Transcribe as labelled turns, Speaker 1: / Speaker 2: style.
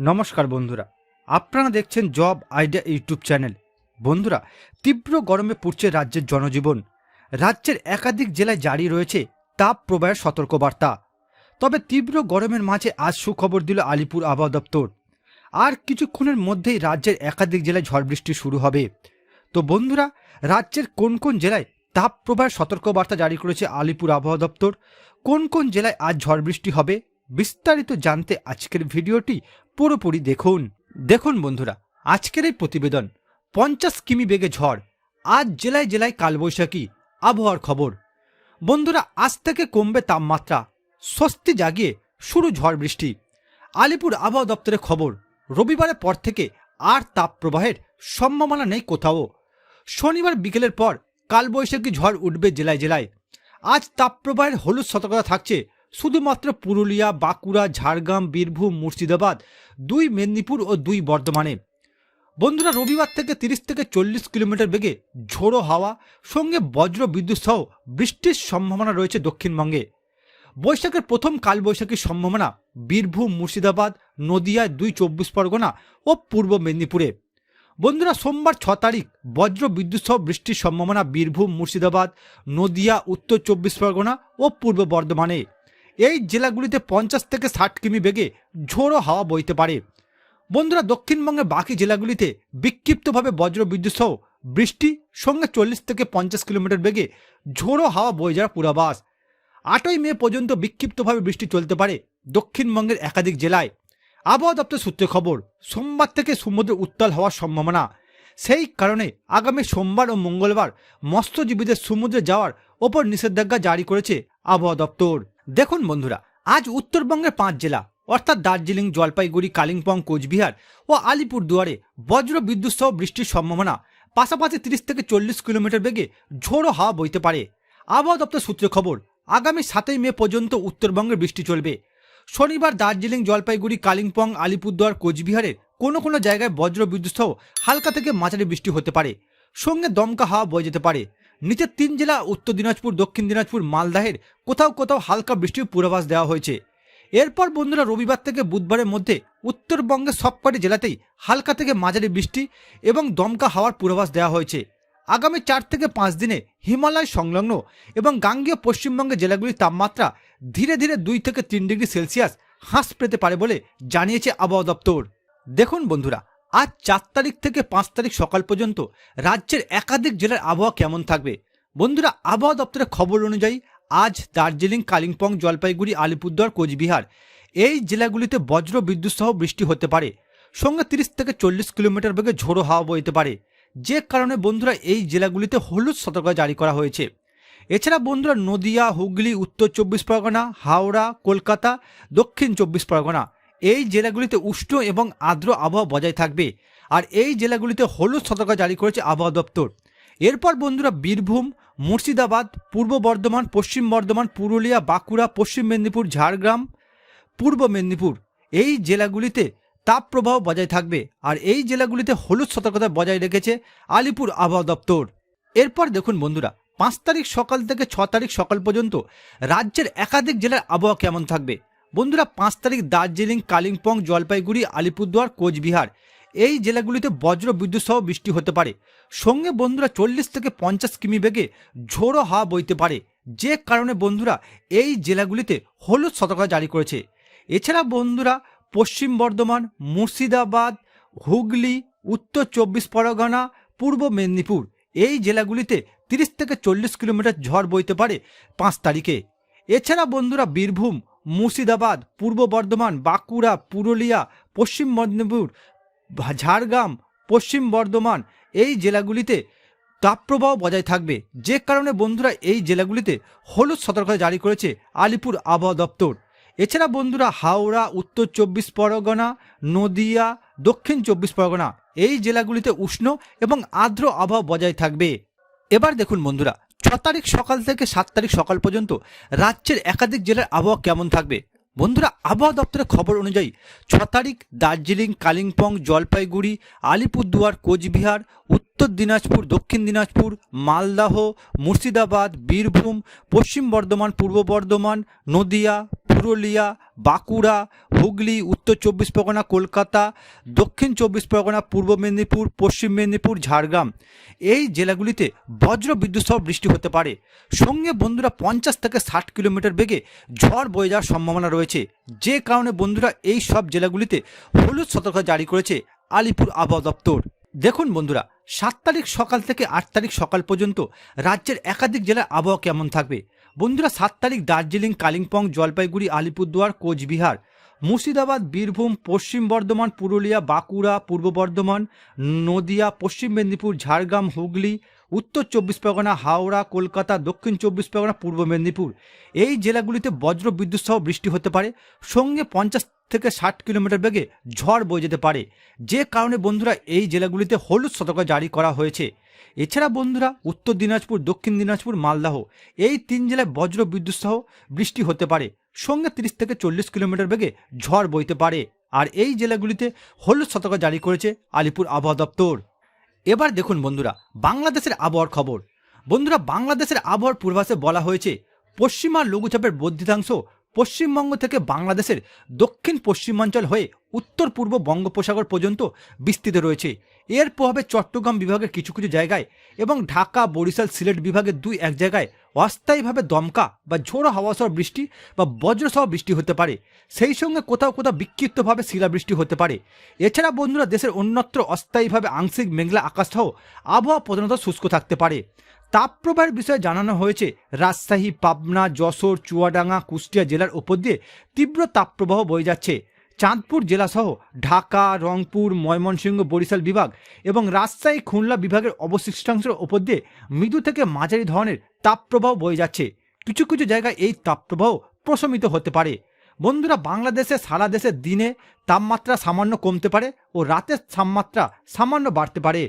Speaker 1: নমস্কার বন্ধুরা। আপনারা দেখছেন জব আইডিয়া ইউটিউব চ্যানেল। বন্ধুরা, তীব্র গরমে পড়ছে রাজ্যের জনজীবন। রাজ্যের একাধিক জেলায় জারি রয়েছে তাপ প্রবাহের সতর্কবার্তা। তবে তীব্র গরমের মাঝে আজ সুখবর দিল আলিপুর আবহাওয়া দপ্তর। আর কিছুক্ষণের মধ্যেই রাজ্যের একাধিক জেলায় ঝড় বৃষ্টি শুরু হবে। তো বন্ধুরা, রাজ্যের কোন কোন জেলায় তাপ প্রবাহের সতর্কবার্তা জারি করেছে আলিপুর আবহাওয়া দপ্তর? কোন কোন জেলায় আজ ঝড় বৃষ্টি হবে? বিস্তারিত জানতে আজকের ভিডিওটি পুরোপুরি দেখুন। দেখুন বন্ধুরা, আজকের এই প্রতিবেদন, পঞ্চাশ কিমি বেগে ঝড়, আজ জেলায় জেলায় কালবৈশাখী, আবহাওয়ার খবর। বন্ধুরা, আজ থেকে কমবে তাপমাত্রা, স্বস্তি জাগিয়ে শুরু ঝড় বৃষ্টি। আলিপুর আবহাওয়া দপ্তরের খবর, রবিবারের পর থেকে আর তাপ প্রবাহের সম্ভাবনা নেই কোথাও। শনিবার বিকেলের পর কালবৈশাখী ঝড় উঠবে জেলায় জেলায়। আজ তাপপ্রবাহের হলুদ সতর্কতা থাকছে শুধুমাত্র পুরুলিয়া, বাঁকুড়া, ঝাড়গ্রাম, বীরভূম, মুর্শিদাবাদ, দুই মেদিনীপুর ও দুই বর্ধমানে। বন্ধুরা, রবিবার থেকে তিরিশ থেকে চল্লিশ কিলোমিটার বেগে ঝোড়ো হাওয়া, সঙ্গে বজ্র বিদ্যুৎ সহ বৃষ্টির সম্ভাবনা রয়েছে দক্ষিণবঙ্গে। বৈশাখের প্রথম কালবৈশাখীর সম্ভাবনা বীরভূম, মুর্শিদাবাদ, নদিয়ায় দুই চব্বিশ পরগনা ও পূর্ব মেদিনীপুরে। বন্ধুরা, সোমবার ছ তারিখ বজ্র বিদ্যুৎ সহ বৃষ্টির সম্ভাবনা বীরভূম, মুর্শিদাবাদ, নদিয়া, উত্তর চব্বিশ পরগনা ও পূর্ব বর্ধমানে। এই জেলাগুলিতে পঞ্চাশ থেকে ষাট কিমি বেগে ঝোড়ো হাওয়া বইতে পারে। বন্ধুরা, দক্ষিণবঙ্গের বাকি জেলাগুলিতে বিক্ষিপ্তভাবে বজ্র বিদ্যুৎ সহ বৃষ্টি, সঙ্গে চল্লিশ থেকে পঞ্চাশ কিলোমিটার বেগে ঝোড়ো হাওয়া বয়ে যাওয়ার পূর্বাভাস। আটই মে পর্যন্ত বিক্ষিপ্তভাবে বৃষ্টি চলতে পারে দক্ষিণবঙ্গের একাধিক জেলায়। আবহাওয়া দপ্তর সূত্রে খবর, সোমবার থেকে সমুদ্রে উত্তাল হওয়ার সম্ভাবনা। সেই কারণে আগামী সোমবার ও মঙ্গলবার মৎস্যজীবীদের সমুদ্রে যাওয়ার ওপর নিষেধাজ্ঞা জারি করেছে আবহাওয়া দপ্তর। দেখুন বন্ধুরা, আজ উত্তরবঙ্গের পাঁচ জেলা, অর্থাৎ দার্জিলিং, জলপাইগুড়ি, কালিম্পং, কোচবিহার ও আলিপুর দুয়ারে বজ্র বিদ্যুৎ সহ বৃষ্টির সম্ভাবনা, পাশাপাশি তিরিশ থেকে চল্লিশ কিলোমিটার বেগে ঝোড়ো হাওয়া বইতে পারে। আবহাওয়া দপ্তর সূত্রে খবর, আগামী সাতই মে পর্যন্ত উত্তরবঙ্গে বৃষ্টি চলবে। শনিবার দার্জিলিং, জলপাইগুড়ি, কালিম্পং, আলিপুরদুয়ার, কোচবিহারের কোনো কোনো জায়গায় বজ্র বিদ্যুৎ সহ হালকা থেকে মাঝারি বৃষ্টি হতে পারে। সঙ্গে দমকা হাওয়া বয়ে যেতে পারে। নিচের তিন জেলা, উত্তর দিনাজপুর, দক্ষিণ দিনাজপুর, মালদাহের কোথাও কোথাও হালকা বৃষ্টির পূর্বাভাস দেওয়া হয়েছে। এরপর বন্ধুরা রবিবার থেকে বুধবারের মধ্যে উত্তরবঙ্গের সবকটি জেলাতেই হালকা থেকে মাঝারি বৃষ্টি এবং দমকা হাওয়ার পূর্বাভাস দেওয়া হয়েছে। আগামী চার থেকে পাঁচ দিনে হিমালয় সংলগ্ন এবং গাঙ্গীয় পশ্চিমবঙ্গের জেলাগুলির তাপমাত্রা ধীরে ধীরে দুই থেকে তিন ডিগ্রি সেলসিয়াস হ্রাস পেতে পারে বলে জানিয়েছে আবহাওয়া দপ্তর। দেখুন বন্ধুরা আজ চার তারিখ থেকে পাঁচ তারিখ সকাল পর্যন্ত রাজ্যের একাধিক জেলার আবহাওয়া কেমন থাকবে? বন্ধুরা, আবহাওয়া দপ্তরের খবর অনুযায়ী আজ দার্জিলিং, কালিম্পং, জলপাইগুড়ি, আলিপুরদুয়ার, কোচবিহার এই জেলাগুলিতে বজ্র বিদ্যুৎ সহ বৃষ্টি হতে পারে। সঙ্গে তিরিশ থেকে চল্লিশ কিলোমিটার বেগে ঝোড়ো হাওয়া বইতে পারে। যে কারণে বন্ধুরা, এই জেলাগুলিতে হলুদ সতর্কতা জারি করা হয়েছে। এছাড়া বন্ধুরা, নদিয়া, হুগলি, উত্তর চব্বিশ পরগনা, হাওড়া, কলকাতা, দক্ষিণ চব্বিশ পরগনা এই জেলাগুলিতে উষ্ণ এবং আর্দ্র আবহাওয়া বজায় থাকবে। আর এই জেলাগুলিতে হলুদ সতর্কতা জারি করেছে আবহাওয়া দপ্তর। এরপর বন্ধুরা বীরভূম, মুর্শিদাবাদ, পূর্ব বর্ধমান, পশ্চিম বর্ধমান, পুরুলিয়া, বাঁকুড়া, পশ্চিম মেদিনীপুর, ঝাড়গ্রাম, পূর্ব মেদিনীপুর। এই জেলাগুলিতে তাপপ্রবাহ বজায় থাকবে। আর এই জেলাগুলিতে হলুদ সতর্কতা বজায় রেখেছে আলিপুর আবহাওয়া দপ্তর। এরপর দেখুন বন্ধুরা, পাঁচ তারিখ সকাল থেকে ছ তারিখ সকাল পর্যন্ত রাজ্যের একাধিক জেলার আবহাওয়া কেমন থাকবে? বন্ধুরা, পাঁচ তারিখ দার্জিলিং, কালিম্পং, জলপাইগুড়ি, আলিপুরদুয়ার, কোচবিহার। এই জেলাগুলিতে বজ্র বিদ্যুৎ সহ বৃষ্টি হতে পারে। সঙ্গে বন্ধুরা, চল্লিশ থেকে পঞ্চাশ কিমি বেগে ঝোড়ো হাওয়া বইতে পারে। যে কারণে বন্ধুরা, এই জেলাগুলিতে হলুদ সতর্কতা জারি করেছে। এছাড়া বন্ধুরা, পশ্চিম বর্ধমান, মুর্শিদাবাদ, হুগলি, উত্তর চব্বিশ পরগনা, পূর্ব মেদিনীপুর এই জেলাগুলিতে তিরিশ থেকে চল্লিশ কিলোমিটার ঝড় বইতে পারে পাঁচ তারিখে। এছাড়া বন্ধুরা, বীরভূম মুর্শিদাবাদ, পূর্ব বর্ধমান, বাঁকুড়া, পুরুলিয়া, পশ্চিম মেদিনীপুর, ঝাড়গ্রাম, পশ্চিম বর্ধমান এই জেলাগুলিতে তাপপ্রবাহ বজায় থাকবে। যে কারণে বন্ধুরা এই জেলাগুলিতে হলুদ সতর্কতা জারি করেছে আলিপুর আবহাওয়া দপ্তর। এছাড়া বন্ধুরা হাওড়া, উত্তর চব্বিশ পরগনা, নদিয়া, দক্ষিণ চব্বিশ পরগনা এই জেলাগুলিতে উষ্ণ এবং আর্দ্র আবহাওয়া বজায় থাকবে। এবার দেখুন বন্ধুরা ছ তারিখ সকাল থেকে সাত তারিখ সকাল পর্যন্ত রাজ্যের একাধিক জেলার আবহাওয়া কেমন থাকবে? বন্ধুরা, আবহাওয়া দপ্তরের খবর অনুযায়ী ছ তারিখ দার্জিলিং, কালিম্পং, জলপাইগুড়ি, আলিপুরদুয়ার, কোচবিহার, উত্তর দিনাজপুর, দক্ষিণ দিনাজপুর, মালদাহ, মুর্শিদাবাদ, বীরভূম, পশ্চিম বর্ধমান, পূর্ব বর্ধমান, নদিয়া পুরুলিয়া, বাঁকুড়া, হুগলি, উত্তর চব্বিশ পরগনা, কলকাতা, দক্ষিণ চব্বিশ পরগনা, পূর্ব মেদিনীপুর, পশ্চিম মেদিনীপুর, ঝাড়গ্রাম। এই জেলাগুলিতে বজ্র বিদ্যুৎ সহ বৃষ্টি হতে পারে। সঙ্গে বন্ধুরা পঞ্চাশ থেকে ষাট কিলোমিটার বেগে ঝড় বয়ে যাওয়ার সম্ভাবনা রয়েছে। যে কারণে বন্ধুরা এই সব জেলাগুলিতে হলুদ সতর্কতা জারি করেছে আলিপুর আবহাওয়া দপ্তর। দেখুন বন্ধুরা, সাত তারিখ সকাল থেকে আট তারিখ সকাল পর্যন্ত রাজ্যের একাধিক জেলার আবহাওয়া কেমন থাকবে? বন্ধুরা, সাত তারিখ দার্জিলিং, কালিম্পং, জলপাইগুড়ি, আলিপুরদুয়ার, কোচবিহার, মুর্শিদাবাদ, বীরভূম, পশ্চিম বর্ধমান, পুরুলিয়া, বাঁকুড়া, পূর্ব বর্ধমান, নদিয়া, পশ্চিম মেদিনীপুর, ঝাড়গ্রাম, হুগলি উত্তর চব্বিশ পরগনা, হাওড়া, কলকাতা, দক্ষিণ চব্বিশ পরগনা, পূর্ব মেদিনীপুর। এই জেলাগুলিতে বজ্র বিদ্যুৎ সহ বৃষ্টি হতে পারে। সঙ্গে পঞ্চাশ থেকে ষাট কিলোমিটার বেগে ঝড় বয়ে যেতে পারে। যে কারণে বন্ধুরা এই জেলাগুলিতে হলুদ সতর্কতা জারি করা হয়েছে। এছাড়া বন্ধুরা উত্তর দিনাজপুর, দক্ষিণ দিনাজপুর, মালদাহ এই তিন জেলায় বজ্র বিদ্যুৎ সহ বৃষ্টি হতে পারে। সঙ্গে তিরিশ থেকে চল্লিশ কিলোমিটার বেগে ঝড় বইতে পারে। আর এই জেলাগুলিতে হলুদ সতর্ক জারি করেছে আলিপুর আবহাওয়া দপ্তর। এবার দেখুন বন্ধুরা, বাংলাদেশের আবহাওয়ার খবর। বন্ধুরা, বাংলাদেশের আবহাওয়ার পূর্বাসে বলা হয়েছে, পশ্চিমা লঘুচাপের বর্ধিতাংশ পশ্চিমবঙ্গ থেকে বাংলাদেশের দক্ষিণ পশ্চিমাঞ্চল হয়ে উত্তর পূর্ব বঙ্গোপসাগর পর্যন্ত বিস্তৃত রয়েছে। এর প্রভাবে চট্টগ্রাম বিভাগের কিছু কিছু জায়গায় এবং ঢাকা, বরিশাল, সিলেট বিভাগের দুই এক জায়গায় অস্থায়ীভাবে দমকা বা ঝোড়ো হাওয়া সহ বৃষ্টি বা বজ্রসহ বৃষ্টি হতে পারে। সেই সঙ্গে কোথাও কোথাও বিক্ষিপ্তভাবে শিলাবৃষ্টি হতে পারে। এছাড়া বন্ধুরা, দেশের অন্যত্র অস্থায়ীভাবে আংশিক মেঘলা আকাশ সহ আবহাওয়া প্রধানত শুষ্ক থাকতে পারে। তাপপ্রবাহের বিষয়ে জানানো হয়েছে, রাজশাহী, পাবনা, যশোর, চুয়াডাঙ্গা, কুষ্টিয়া জেলার ওপর দিয়ে তীব্র তাপপ্রবাহ বয়ে যাচ্ছে। চাঁদপুর জেলাসহ ঢাকা, রংপুর, ময়মনসিংহ, বরিশাল বিভাগ এবং রাজশাহী, খুলনা বিভাগের অবশিষ্টাংশের ওপর দিয়ে মৃদু থেকে মাঝারি ধরনের তাপপ্রবাহ বয়ে যাচ্ছে। কিছু কিছু জায়গায় এই তাপপ্রবাহ প্রশমিত হতে পারে। বন্ধুরা, বাংলাদেশে সারা দেশে দিনে তাপমাত্রা সামান্য কমতে পারে ও রাতের তাপমাত্রা সামান্য বাড়তে পারে।